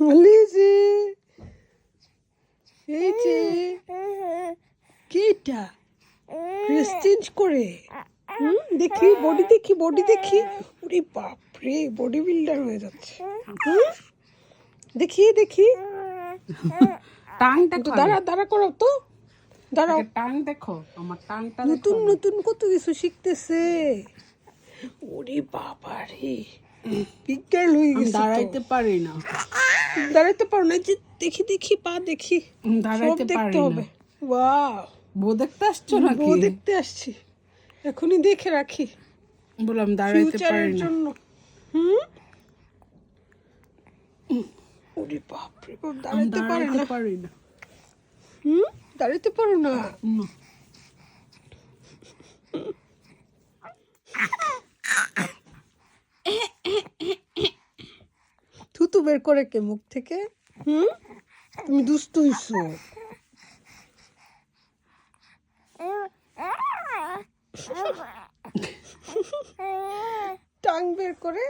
Lessee এই যে কেটা ড্রেস চেঞ্জ করে হুম দেখি বডি দেখি বডি দেখি ওরে বাপরে বডি বিল্ডার হয়ে যাচ্ছে? দেখি দেখি। টাং একটু দাঁড়া দাঁড়া করো তো। দাঁড়াও। টাং দেখো আমার টাংটা নতুন নতুন কত কিছু শিখতেছে। ওরে বাবা রে গার্ল হয়ে গেছে দাঁড়াইতে। পারি না। দাঁড়াইতে পারো না যে দেখি দেখি পা দেখি। দাঁড়াইতে দেখতে হবে না। ওয়াও। বউ দেখতে আসছো নাকি? বউ দেখতে আসছি। এখনই দেখে রাখি। বললাম দাঁড়াইতে পারি না। হুম? ওরে বাপ রে বাপ দাঁড়াইতে না। পারি না। হুম? দাঁড়াইতে পারো না না। থুতু বের করে কে মুখ থেকে? হুম? তুমি দুষ্ট হইছো। টাং বের করে